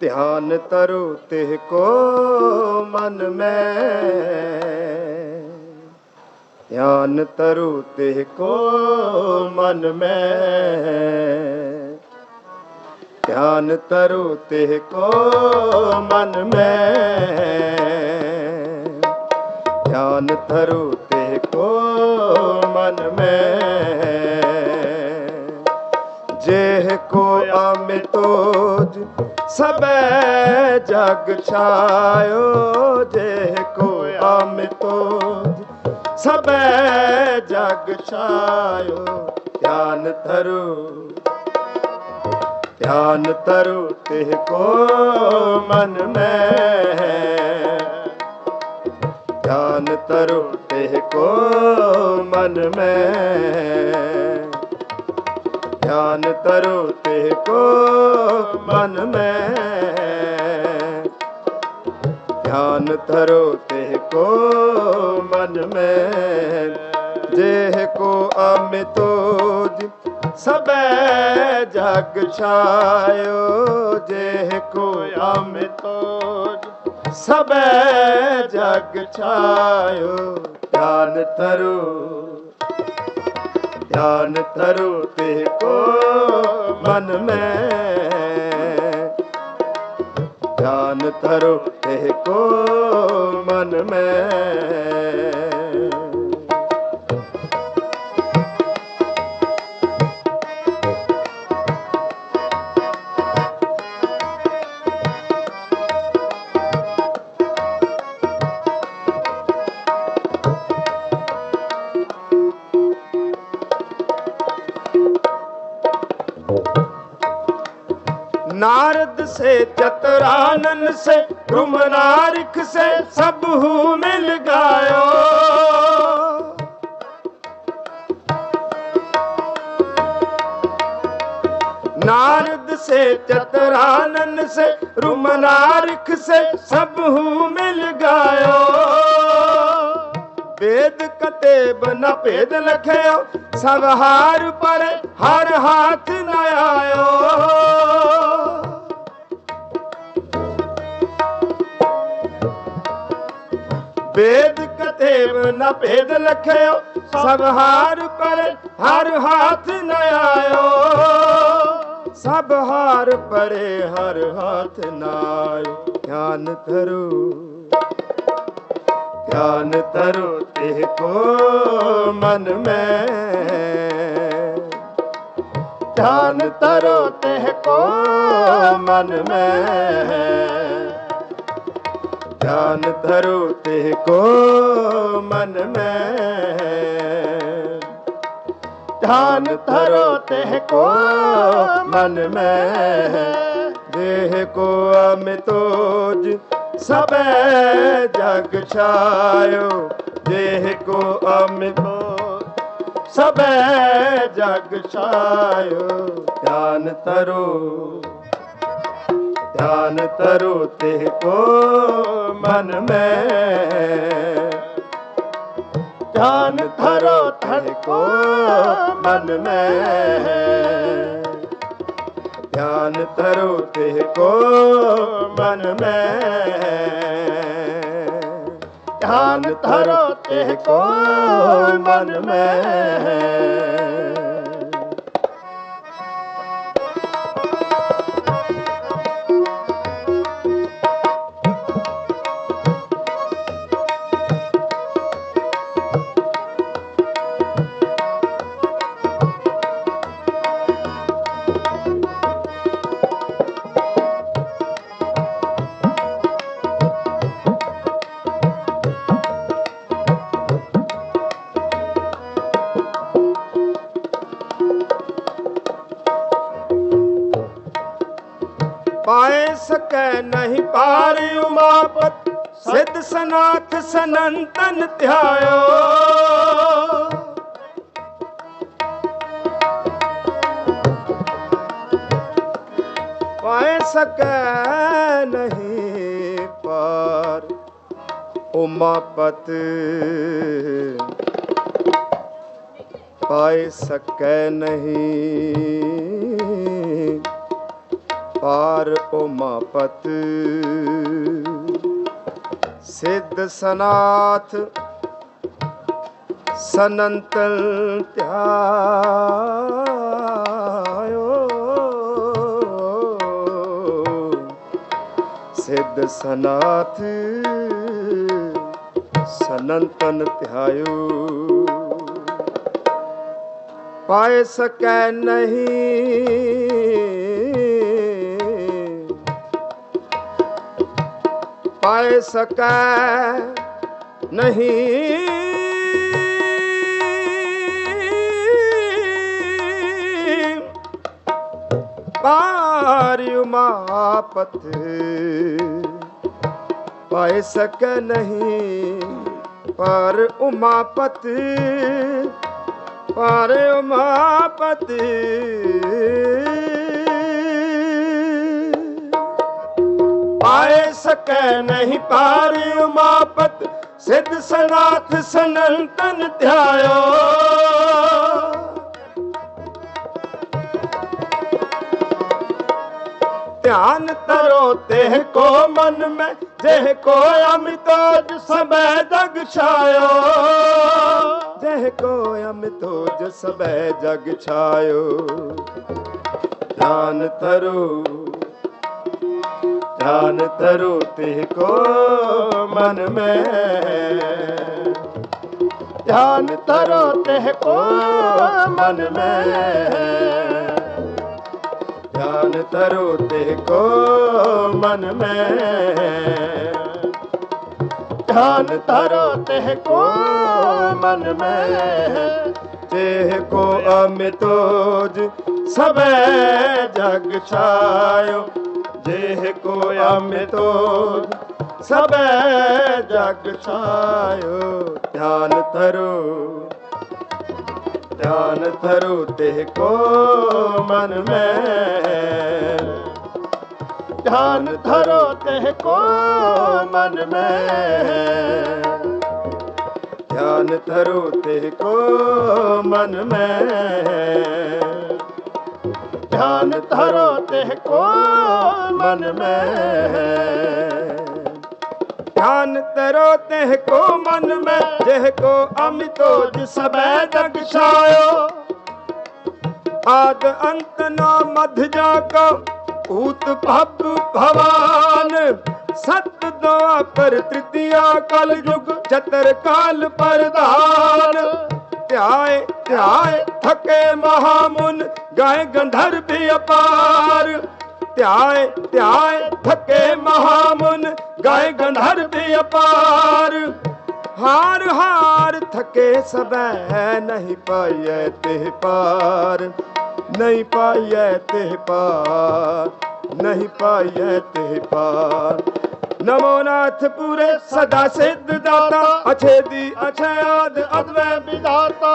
ਧਿਆਨ ਤਰੋ ਤਿਹ ਕੋ ਮਨ ਮੈਂ। ਧਿਆਨ ਤਰੋ ਤਿਹ ਕੋ ਮਨ ਮੈਂ। ਧਿਆਨ ਤਰੋ ਤਿਹ ਕੋ ਮਨ ਮੈਂ। ਧਿਆਨ ਧਰੋ ਤੇ ਕੋ ਮਨ ਮੈਂ। ਜੇਹ ਕੋ ਅਮਿਤੋਜ ਸਬੈ ਜਗ ਛਾਇਓ। ਜੇਹ ਕੋ ਅਮਿਤੋਜ ਸਬੈ ਜਗ ਛਾਇਓ। ਧਿਆਨ ਧਰੋ ਧਿਆਨ ਧਰੋ, ਤੇ ਕੋ ਮਨ ਮੈਂ ਧਿਆਨ ਤਰੋ ਤੇ ਕੋ ਮਨ ਮੈਂ ਧਿਆਨ ਤਰੋ ਤੇ ਕੋ ਮਨ ਮੈਂ। ਧਿਆਨ ਧਰੋ ਤੇ ਕੋ ਮਨ ਮੈਂ। ਦੇਹ ਕੋ ਅਮਿਤੋਜ ਸਬੈ ਜਗ ਛਾਇਓ ਦੇਹ ਕੋ ਅਮਿਤੋਜ ਸਬੈ ਜਗ ਛਾਇਓ। ਧਿਆਨ ਧਰੋ ਧਿਆਨ ਧਰੋ ਤੇ ਕੋ ਮਨ ਮੈਂ। ਧਿਆਨ ਧਰੋ ਤੇ ਕੋ ਮਨ ਮੈਂ। चतुरानन से रुमनारिक से सब हूँ मिल गायो नारद से चतुरानन से रुमनारिक से सब हूँ मिल गायो वेद कते बन भेद लखयो सब हार पर हर हाथ न आयो ਭੇਦ ਕਥੇਵ ਨ ਭੇਦ ਲਖਿਓ, ਸੰਹਾਰ ਪਰ ਹਰ ਹਾਥ ਨ ਆਇਓ। ਸਭ ਹਾਰ ਪਰੇ ਹਰ ਹਾਥ ਨ ਆਇਓ। ਧਿਆਨ ਕਰੋ, ਧਿਆਨ ਧਰੋ ਤੇ ਕੋ ਮਨ ਮੈਂ। ਧਿਆਨ ਧਰੋ ਤੇ ਕੋ ਮਨ ਮੈਂ। ਧਿਆਨ ਧਰੋ ਤੇ ਕੋ ਮਨ ਮੈਂ। ਧਿਆਨ ਧਰੋ ਤੇ ਕੋ ਮਨ ਮੈਂ। ਦੇਹ ਕੋ ਅਮਿਤੋਜ ਸਭੈ ਜਗ ਛਾਇਓ। ਦੇਹ ਕੋ ਅਮਿਤੋਜ ਸਭੈ ਜਗ ਛਾਇਓ। ਧਿਆਨ ਧਰੋ ਧਿਆਨ ਤਰੋ ਤੇ ਕੋ ਮਨ ਮੈਂ। ਧਿਆਨ ਧਰੋ ਧਨ ਕੋ ਮਨ ਮੈਂ। ਧਿਆਨ ਧਰੋ ਤੇ ਕੋ ਮਨ ਮੈਂ। ਧਿਆਨ ਧਰੋ ਤੇ ਕੋ ਮਨ ਮੈਂ। ਸਕੈ ਨਹੀਂ ਪਾਰ ਉਮਾਪਤ, ਸਿੱਧ ਸਨਾਥ ਸਨੰਤਨ ਧਿਆਇਓ। ਪਾਏ ਸਕੈ ਨਹੀਂ ਪਾਰ ਉਮਾਪਤ ਪਾਏ ਸਕੈ ਨਹੀਂ ਪਾਰ ਉਮਾਪਤ ਸਿੱਧ ਸਨਾਥ ਸਨੰਤਲ ਧਿਆਇਓ। ਸਿੱਧ ਸਨਾਥ ਸਨੰਤਨ ਧਿਆਇਓ। ਪਾਏ ਸਕੈ ਨਹੀਂ ਪਾਇ ਸਕੈ ਨਹੀਂ। ਪਾਰ ਉਮਾਪਤ ਪਾਏ ਸਕੈ ਨਹੀਂ ਪਰ ਉਮਾਪਤ ਪਰ ਉਮਾਪਤ ਸਕੈ ਨਹੀਂ ਪਾਰ ਉਮਾਪਤ, ਸਿੱਧ ਸਨਾਥ ਸਨੰਤਨ ਧਿਆਇਓ। ਧਿਆਨ ਤਰੋ ਤੇ ਕੋ ਮਨ ਮੈਂ, ਜਿਹ ਕੋ ਅਮਿਤੋਜ ਸਬੈ ਜਗ ਛਾਇਓ। ਜਿਹ ਕੋ ਅਮਿਤੋਜ ਸਬੈ ਜਗ ਛਾਇਓ। ਧਿਆਨ ਤਰੋ ਧਿਆਨ ਤਰੋ ਤੇ ਕੋ ਮਨ ਮੈਂ। ਧਿਆਨ ਤਰੋ ਤੇ ਕੋ ਮਨ ਮੈਂ। ਧਿਆਨ ਤਰੋ ਤੇ ਕੋ ਮਨ ਮੈਂ। ਧਿਆਨ ਤਰੋ ਤੇ ਕੋ ਮਨ ਮੈਂ। ਤੇ ਕੋ ਅਮਿਤੋਜ ਸਬੈ ਜਗ ਛਾਇਓ। ਜੇ ਕੋ ਅਮਿਤੋਜ ਸਬੈ ਜਗ ਛਾਇਓ, ਧਿਆਨ ਧਰੋ, ਧਿਆਨ ਧਰੂ ਤੇ ਕੋ ਮਨ ਮੈਂ ਧਿਆਨ ਧਰੋ ਤੇ ਕੋ ਮਨ ਮੈਂ ਧਿਆਨ ਧਰੋ ਤੇ ਕੋ ਮਨ ਮੈਂ ਧਿਆਨ ਧਰੋ ਤੇ ਕੋ ਮਨ ਮੈਂ ਧਿਆਨ ਤਰੋ ਤੇ ਕੋ ਮਨ ਮੈਂ ਜਿਹ ਕੋ ਅਮਿਤੋ ਜਿ ਸਬੈ ਜਗ ਛਾਇਓ। ਆਦ ਅੰਤ ਨਾ ਮਧ ਜਾ ਕਾ, ਊਤ ਭਬ ਭਵਾਨ। ਸਤ ਦੁਆ ਪਰ ਤ੍ਰਿਤੀਆ ਕਲ ਯੁਗ ਚਤਰ ਕਾਲ ਧਿਆਏ ਧਿਆਏ, ਥਕੇ ਮਹਾਮੁਨ, ਗਾਏ ਗੰਧਰਵ ਅਪਾਰ। ਧਿਆਏ ਧਿਆਏ, ਥਕੇ ਮਹਾਮੁਨ, ਗਾਏ ਗੰਧਰਵ ਅਪਾਰ। ਹਾਰ ਹਾਰ, ਥਕੇ ਸਬੈ ਨਹੀਂ ਪਾਈਐ ਤੇ ਪਾਰ। ਨਹੀਂ ਪਾਈਐ ਤੇ ਪਾਰ, ਨਹੀਂ ਪਾਈਐ ਤੇ ਪਾਰ। ਨਮੋ ਨਾਥ ਪੂਰੇ ਸਦਾ ਸਿੱਧ ਦਾਤਾ ਅਛੇਦੀ ਅਛਿਆਦ ਅਦਵੈ ਵਿਦਾਤਾ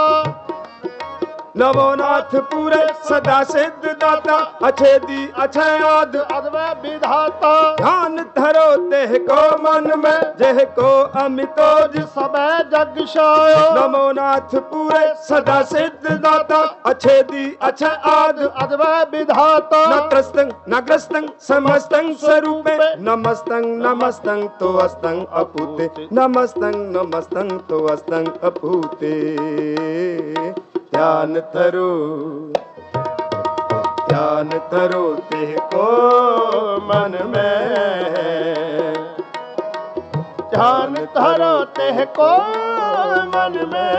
ਨਮੋ ਨਾਥ ਪੂਰੇ ਸਦਾ ਸਿੱਧ ਦਾਤਾ ਅਛੇਦੀ ਅਛਿਆਦ ਅਦਵੈ ਵਿਧਾਤਾ। ਧਿਆਨ ਧਰੋ ਤੇ ਕੋ ਮਨ ਮੈਂ ਜਿਹ ਕੋ ਅਮਿਤੋ ਜਿ ਸਬੈ ਜਗ ਛਾਇਓ ਨਮੋ ਨਾਥ ਪੂਰੇ ਸਦਾ ਸਿੱਧ ਦਾਤਾ ਅਛੇਦੀ ਅਛਿਆਦ ਅਦਵੈ ਵਿਧਾਤਾ। ਨਤ੍ਰਸਤੰ ਨਗਰਸਤੰ ਸਮਸਤੰ ਸਰੂਪੇ। ਨਮਸਤੰ ਨਮਸਤੰ ਤੋ ਅਸਤੰ ਅਪੂਤੇ। ਨਮਸਤੰ ਨਮਸਤੰ ਤੋ ਅਸਤੰ ਅਪੂਤੇ। ਧਿਆਨ ਧਰੋ ਧਿਆਨ ਧਰੋ ਤੇ ਕੋ ਮਨ ਮੈਂ ਧਿਆਨ ਧਰੋ ਤੇ ਕੋ ਮਨ ਮੈਂ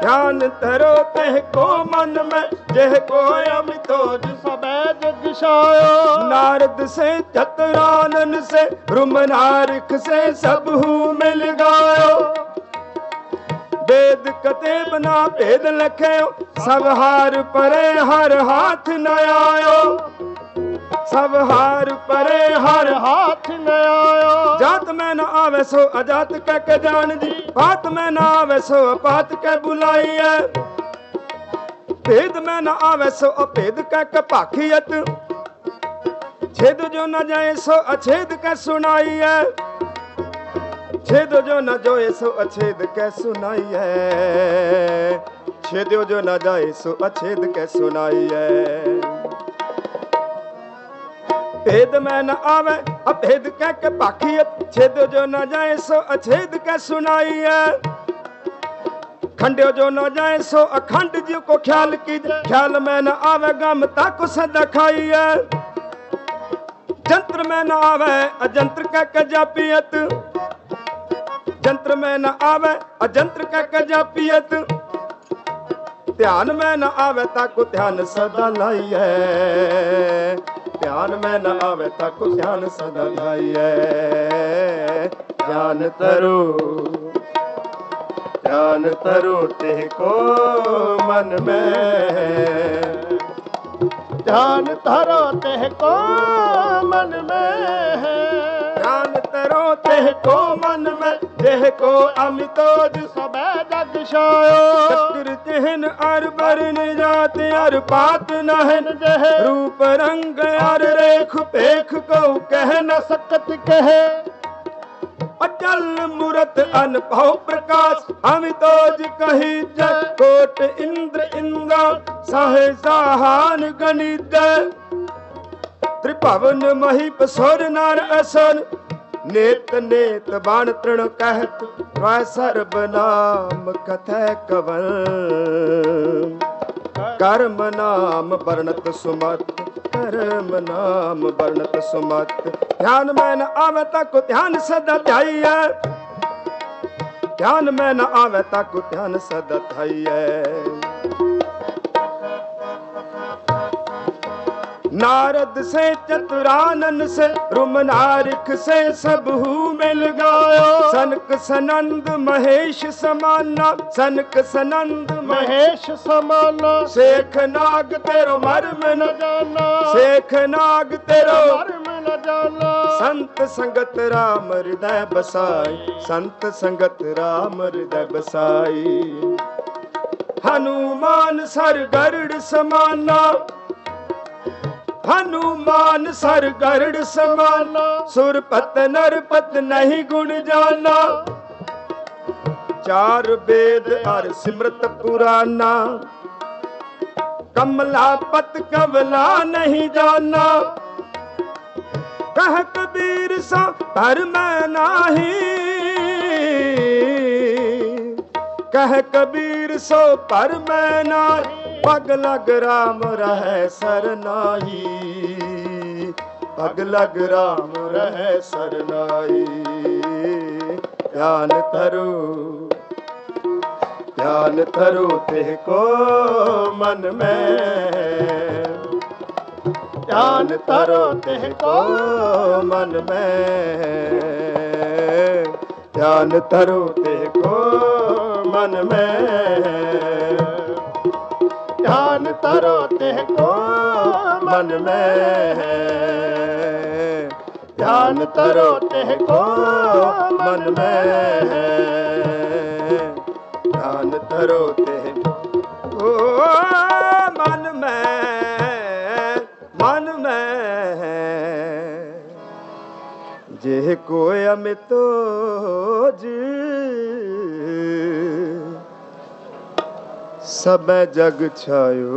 ਧਿਆਨ ਧਰੋ ਤੇ ਕੋ ਮਨ ਮੈਂ ਜਿਹ ਕੋ ਅਮਿਤੋਜ ਸਬੈ ਜਗ ਛਾਇਓ। ਨਾਰਦ ਸੇ ਚਤਰਾਨਨ ਸੇ ਬ੍ਰਹਮ ਨਾਰਖ ਸੇ ਸਭੂ ਮਿਲ ਗਾਇਓ। ਭੇਦ ਕਦੇ ਬਨਾ ਭੇਦ ਲਖਿਓ ਸਭ ਹਾਰ ਪਰੇ ਹਰ ਹਾਥ ਨ ਆਇਓ ਸਭ ਹਾਰ ਪਰੇ ਹਰ ਹਾਥ ਨ ਆਇਓ ਜਾਤ ਮੈਂ ਨਾ ਆਵੇ ਸੋ ਅਜਾਤ ਕਹਿ ਕੇ ਜਾਣ ਜੀ ਬਾਤ ਮੈਂ ਨਾ ਆਵੇ ਸੋ ਅਪਾਤ ਕਹਿ ਬੁਲਾਈ ਭੇਦ ਮੈਂ ਨਾ ਆਵੇ ਸੋ ਅਭੇਦ ਕਹਿ ਕੇ ਭਾਖੀਅਤ ਛੇਦ ਜੋ ਨਾ ਜਾਏ ਸੋ ਅਛੇਦ ਕਹਿ ਸੁਣਾਈ छेदो जो न जोए सो अछेद कै सुनाई है छेदो जो न जाए सो अछेद कै सुनाई है भेद में न आवे अभेद कह के पाखियत छेद जो न जाए सो अछेद कह सुनाई है खंडे जो न जाए सो अखंड जी को ख्याल की ख्याल में न आवे गम ताको सदा खाई है जंत्र में न आवे अजंत्र कह के जापियत जंत्र में न आवे अजंत्र का कजा पियत ध्यान में न आवे ताको ध्यान सदा लाई है ध्यान में न आवे ताको ध्यान सदा लाई है ध्यान तरो ध्यान तरो ते को मन में ध्यान धरो ते को मन में है ध्यान करो तेह को मन में देह को अमितोज सब जग शायो चक्र चिहन अर बरन जाते अर पात नहन जह रूप रंग अर रेख पेख को कह न सकत कहे अचल मूरत अनुभव प्रकाश अमितोज कही जय कोट इंद्र इंद्र सह सहान गणित ਤ੍ਰਿਭਵਨ ਮਹੀ ਪਸੋਰ ਨਾਰ ਅਸਨ, ਨੇਤ ਨੇਤ ਬਾਣ ਤ੍ਰਿਣ ਕਹਿਤ ਵਾਇ ਸਰਬ ਨਾਮ ਕਥੈ ਕਵਲ ਕਰਮ ਨਾਮ ਵਰਣਤ ਸੁਮਤ, ਕਰਮ ਨਾਮ ਵਰਣਤ ਸੁਮਤ। ਧਿਆਨ ਮੈਂ ਨ ਆਵੇ ਤੱਕ ਧਿਆਨ ਸਦਾ ਧਾਈਐ। ਧਿਆਨ ਮੈਂ ਨ ਆਵੇ ਤੱਕ ਧਿਆਨ ਸਦਾ ਧਾਈਐ। नारद से चतुरानन से रुमनारिक से सबहू मिल गायो सनक सनंद महेश समाना सनक सनंद महेश महेश समाना शेख नाग तेरो मर्म न न जाना शेख नाग तेरो मर्म न जाना संत संगत राम हृदय बसाई संत संगत राम हृदय बसाई हनुमान सर गरुड़ समाना ਹਨੂਮਾਨ ਸਰ ਗਰੜ ਸਮਾਨਾ ਸੁਰਪਤ ਨਰਪਤ ਨਹੀਂ ਗੁਣ ਜਾਣਾ ਚਾਰ ਵੇਦ ਅਰ ਸਿਮਰਤ ਪੁਰਾਨਾ ਕਮਲਾ ਪਤ ਕਵਲਾ ਨਹੀਂ ਜਾਣਾ ਕਹ ਕਬੀਰ ਸਾ ਧਰਮ ਨਾਹੀ ਕਹ ਕਬੀਰ ਸੋ ਪਰ ਮੈਂ ਨਾਹੀ ਪਗ ਲਗ ਰਾਮ ਰਹਿ ਸਰਨਾਈ ਪਗ ਲਗ ਰਾਮ ਰਹਿ ਸਰਨਾਈ ਧਿਆਨ ਧਰੂ ਧਿਆਨ ਧਰੂ ਤੇ ਕੋ ਮਨ ਮੈਂ। ਧਿਆਨ ਧਰੋ ਤੇ ਕੋ ਮਨ ਮੈਂ। ਧਿਆਨ ਧਰੂ ਤੇ ਕੋ ਮਨ ਮੈਂ। ਤਨ ਮੈਂ ਧਿਆਨ ਤਰੋ ਤੇ ਕੋ ਮਨ ਮੈਂ ਧਿਆਨ ਤਰੋ ਤੇ ਓ ਮਨ ਮੈਂ ਮਨ ਮੈਂ ਜੇ ਕੋਈ ਅਮਿਤੋਜ ਸਭੈ ਜਗ ਛਾਇਓ।